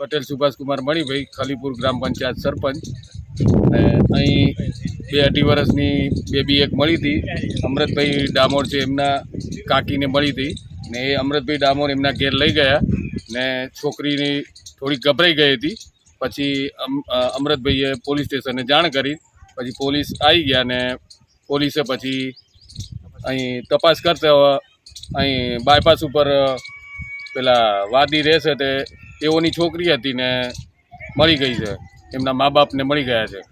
પટેલ સુભાષકુમાર મણિભાઈ, ખાલીપુર ગ્રામ પંચાયત સરપંચ. અને અહીં બે અઢી વર્ષની બેબી એક મળી હતી. અમૃતભાઈ ડામોર છે એમના કાકીને મળી હતી. ને એ અમૃતભાઈ ડામોર એમના ઘેર લઈ ગયા ને છોકરીની થોડી ગભરાઈ ગઈ હતી. પછી અમ- અમૃતભાઈએ પોલીસ સ્ટેશને જાણ કરી. પછી પોલીસ આવી ગયા ને પોલીસે પછી અહીં તપાસ કરતા અહીં બાયપાસ ઉપર પેલા વાદી રહેશે તે તેઓની છોકરી હતી ને મળી ગઈ છે. એમના મા બાપને મળી ગયા છે.